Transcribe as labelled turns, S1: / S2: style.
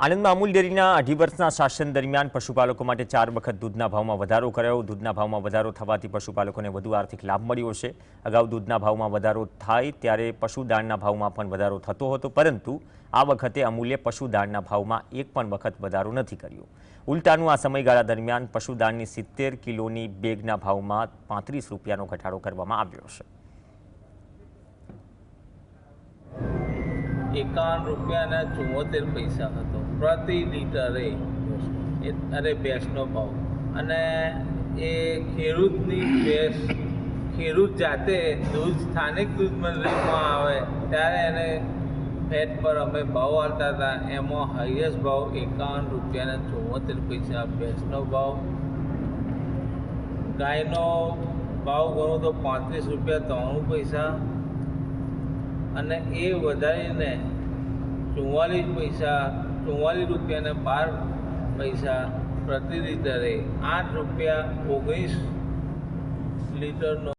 S1: આણંદમાં અમૂલ ડેરીના અઢી વર્ષના શાસન દરમિયાન પશુપાલકો માટે ચાર વખત દૂધના ભાવમાં વધારો કરાયો. દૂધના ભાવમાં વધારો થવાથી પશુપાલકોને વધુ આર્થિક લાભ મળ્યો છે. અગાઉ દૂધના ભાવમાં વધારો થાય ત્યારે પશુદાણના ભાવમાં પણ વધારો થતો હતો, પરંતુ આ વખતે અમૂલે પશુદાણના ભાવમાં એક પણ વખત વધારો નથી કર્યો. ઉલટાનું આ સમયગાળા દરમિયાન પશુદાણની સિત્તેર કિલોની બેગના ભાવમાં પાંત્રીસ રૂપિયાનો ઘટાડો કરવામાં આવ્યો છે.
S2: એકાવન રૂપિયાના ચુમ્મોતેર પૈસા હતો. પ્રતિ લીટરે અરે ભેંસનો ભાવ. અને એ ખેડૂતની ભેંસ, ખેડૂત જાતે દૂધ, સ્થાનિક દૂધ મંડળીમાં આવે, ત્યારે એને ફેટ પર અમે ભાવ આવતા હતા. એમાં હાઈએસ્ટ ભાવ એકાવન રૂપિયાના ચુમ્મોતેર પૈસા. ભેંસનો ભાવ. ગાયનો ભાવ ગણો તો પાંત્રીસ રૂપિયા ત્રાણું પૈસા. અને એ વધારીને ચુમ્માલીસ પૈસા ચુમ્માલીસ રૂપિયાને બાર પૈસા પ્રતિ લીટરે આઠ રૂપિયા ઓગણીસ લીટરનો